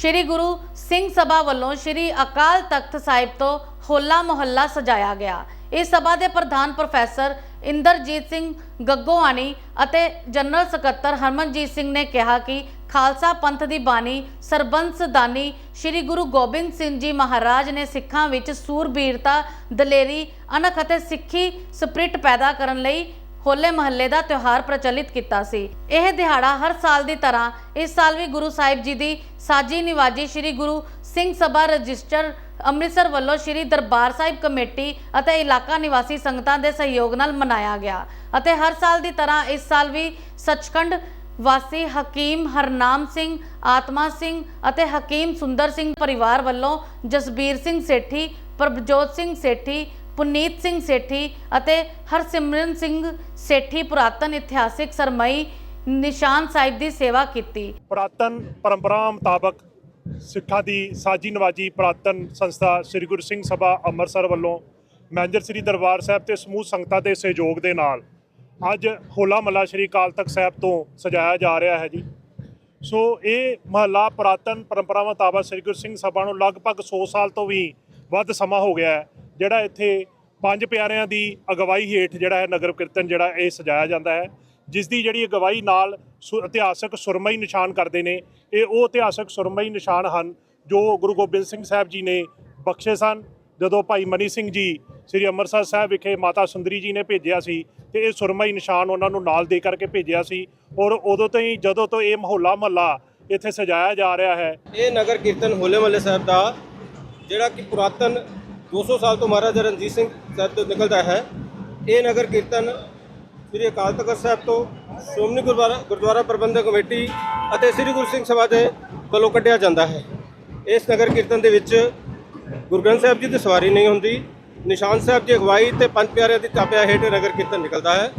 ਸ੍ਰੀ ਗੁਰੂ ਸਿੰਘ ਸਭਾ ਵੱਲੋਂ ਸ੍ਰੀ ਅਕਾਲ ਤਖਤ ਸਾਹਿਬ ਤੋਂ ਹੋਲਾ ਮੁਹੱਲਾ ਸਜਾਇਆ ਗਿਆ। ਇਸ ਸਭਾ ਦੇ ਪ੍ਰਧਾਨ ਪ੍ਰੋਫੈਸਰ ਇੰਦਰਜੀਤ ਸਿੰਘ ਗੱਗੋਆਣੀ ਅਤੇ ਜਨਰਲ ਸਕੱਤਰ ਹਰਮਨਜੀਤ ਸਿੰਘ ਨੇ ਕਿਹਾ ਕਿ ਖਾਲਸਾ ਪੰਥ ਦੀ ਬਾਣੀ ਸਰਬੰਸਦਾਨੀ ਸ੍ਰੀ ਗੁਰੂ ਗੋਬਿੰਦ ਸਿੰਘ ਜੀ ਮਹਾਰਾਜ ਨੇ ਸਿੱਖਾਂ ਵਿੱਚ ਸੂਰਬੀਰਤਾ, ਦਲੇਰੀ, ਅਣਖ ਅਤੇ ਸਿੱਖੀ ਸਪਿਰਿਟ ਪੈਦਾ ਕਰਨ ਲਈ ਹੋਲੇ ਮਹੱਲੇ ਦਾ ਤਿਉਹਾਰ ਪ੍ਰਚਲਿਤ ਕੀਤਾ ਸੀ। ਇਹ ਦਿਹਾੜਾ ਹਰ ਸਾਲ ਦੀ ਤਰ੍ਹਾਂ ਇਸ ਸਾਲ ਵੀ ਗੁਰੂ ਸਾਹਿਬ ਜੀ ਦੀ ਸਾਜੀ ਨਿਵਾਜੀ ਸ੍ਰੀ ਗੁਰੂ ਸਿੰਘ ਸਭਾ ਰਜਿਸਟਰ ਅੰਮ੍ਰਿਤਸਰ ਵੱਲੋਂ ਸ੍ਰੀ ਦਰਬਾਰ ਸਾਹਿਬ ਕਮੇਟੀ ਅਤੇ ਇਲਾਕਾ ਨਿਵਾਸੀ ਸੰਗਤਾਂ ਦੇ ਸਹਿਯੋਗ ਨਾਲ ਮਨਾਇਆ ਗਿਆ ਅਤੇ ਹਰ ਸਾਲ ਦੀ ਤਰ੍ਹਾਂ ਇਸ ਸਾਲ ਵੀ ਸੱਚਖੰਡ ਵਾਸੀ ਹਕੀਮ ਹਰਨਾਮ ਸਿੰਘ, ਆਤਮਾ ਸਿੰਘ ਅਤੇ ਹਕੀਮ ਸੁੰਦਰ ਸਿੰਘ ਪਰਿਵਾਰ ਵੱਲੋਂ ਜਸਬੀਰ ਸਿੰਘ ਸੇਠੀ, ਪ੍ਰਭਜੋਤ ਸਿੰਘ ਸੇਠੀ ਪੁਨੀਤ ਸਿੰਘ ਸੇਠੀ ਅਤੇ ਹਰਸਿਮਰਨ ਸਿੰਘ ਸੇਠੀ ਪੁਰਾਤਨ ਇਤਿਹਾਸਿਕ ਸਰਮਈ ਨਿਸ਼ਾਨ ਸਾਹਿਬ ਦੀ ਸੇਵਾ ਕੀਤੀ। ਪੁਰਾਤਨ ਪਰੰਪਰਾ ਮੁਤਾਬਕ ਸਿੱਖਾਂ ਦੀ ਸਾਜੀ ਨਵਾਜੀ ਪੁਰਾਤਨ ਸੰਸਥਾ ਸ੍ਰੀ ਗੁਰੂ ਸਿੰਘ ਸਭਾ ਅੰਮ੍ਰਿਤਸਰ ਵੱਲੋਂ ਮੈਂਜਰ ਸ੍ਰੀ ਦਰਬਾਰ ਸਾਹਿਬ ਤੇ ਸਮੂਹ ਸੰਗਤਾਂ ਦੇ ਸਹਿਯੋਗ ਦੇ ਨਾਲ ਅੱਜ ਹੋਲਾ ਮਹੱਲਾ ਸ੍ਰੀ ਅਕਾਲ ਤਖਤ ਸਾਹਿਬ ਤੋਂ ਸਜਾਇਆ ਜਾ ਰਿਹਾ ਹੈ ਜੀ। ਸੋ ਇਹ ਮਹੱਲਾ ਪੁਰਾਤਨ ਪਰੰਪਰਾ ਮੁਤਾਬਕ ਸ੍ਰੀ ਗੁਰੂ ਸਿੰਘ ਸਭਾ ਨੂੰ ਲਗਭਗ 100 ਸਾਲ ਤੋਂ ਵੀ ਵੱਧ ਸਮਾਂ ਹੋ ਗਿਆ ਹੈ। ਜਿਹੜਾ ਇੱਥੇ ਪੰਜ ਪਿਆਰਿਆਂ ਦੀ ਅਗਵਾਈ ਹੇਠ ਜਿਹੜਾ ਹੈ ਨਗਰ ਕੀਰਤਨ ਜਿਹੜਾ ਇਹ ਸਜਾਇਆ ਜਾਂਦਾ ਹੈ, ਜਿਸ ਦੀ ਜਿਹੜੀ ਅਗਵਾਈ ਨਾਲ ਸੁ- ਇਤਿਹਾਸਕ ਸੁਰਮਈ ਨਿਸ਼ਾਨ ਕਰਦੇ ਨੇ। ਇਹ ਉਹ ਇਤਿਹਾਸਕ ਸੁਰਮਈ ਨਿਸ਼ਾਨ ਹਨ ਜੋ ਗੁਰੂ ਗੋਬਿੰਦ ਸਿੰਘ ਸਾਹਿਬ ਜੀ ਨੇ ਬਖਸ਼ੇ ਸਨ। ਜਦੋਂ ਭਾਈ ਮਨੀ ਸਿੰਘ ਜੀ ਸ੍ਰੀ ਅੰਮ੍ਰਿਤਸਰ ਸਾਹਿਬ ਵਿਖੇ ਮਾਤਾ ਸੁੰਦਰੀ ਜੀ ਨੇ ਭੇਜਿਆ ਸੀ ਤੇ ਇਹ ਸੁਰਮਈ ਨਿਸ਼ਾਨ ਉਹਨਾਂ ਨੂੰ ਨਾਲ ਦੇ ਕਰਕੇ ਭੇਜਿਆ ਸੀ ਔਰ ਉਦੋਂ ਤੋਂ ਹੀ ਜਦੋਂ ਤੋਂ ਇਹ ਮਹੱਲਾ ਮਹੱਲਾ ਇੱਥੇ ਸਜਾਇਆ ਜਾ ਰਿਹਾ ਹੈ। ਇਹ ਨਗਰ ਕੀਰਤਨ ਹੋਲੇ ਮਹੱਲੇ ਸਾਹਿਬ ਦਾ ਜਿਹੜਾ ਕਿ ਪੁਰਾਤਨ 200 ਸਾਲ ਤੋਂ ਮਹਾਰਾਜਾ ਰਣਜੀਤ ਸਿੰਘ ਸਾਹਿਬ ਤੋਂ ਨਿਕਲਦਾ ਹੈ। ਇਹ ਨਗਰ ਕੀਰਤਨ ਸ੍ਰੀ ਅਕਾਲ ਤਖਤ ਸਾਹਿਬ ਤੋਂ ਸ਼੍ਰੋਮਣੀ ਗੁਰਦੁਆਰਾ ਗੁਰਦੁਆਰਾ ਪ੍ਰਬੰਧਕ ਕਮੇਟੀ ਅਤੇ ਸ੍ਰੀ ਗੁਰੂ ਸਿੰਘ ਸਭਾ ਦੇ ਵੱਲੋਂ ਕੱਢਿਆ ਜਾਂਦਾ ਹੈ। ਇਸ ਨਗਰ ਕੀਰਤਨ ਦੇ ਵਿੱਚ ਗੁਰੂ ਗ੍ਰੰਥ ਸਾਹਿਬ ਜੀ ਦੀ ਸਵਾਰੀ ਨਹੀਂ ਹੁੰਦੀ। ਨਿਸ਼ਾਨ ਸਾਹਿਬ ਦੀ ਅਗਵਾਈ ਤੇ ਪੰਜ ਪਿਆਰਿਆਂ ਦੀ ਤਾਪਿਆ ਹੇਠ ਨਗਰ ਕੀਰਤਨ ਨਿਕਲਦਾ ਹੈ।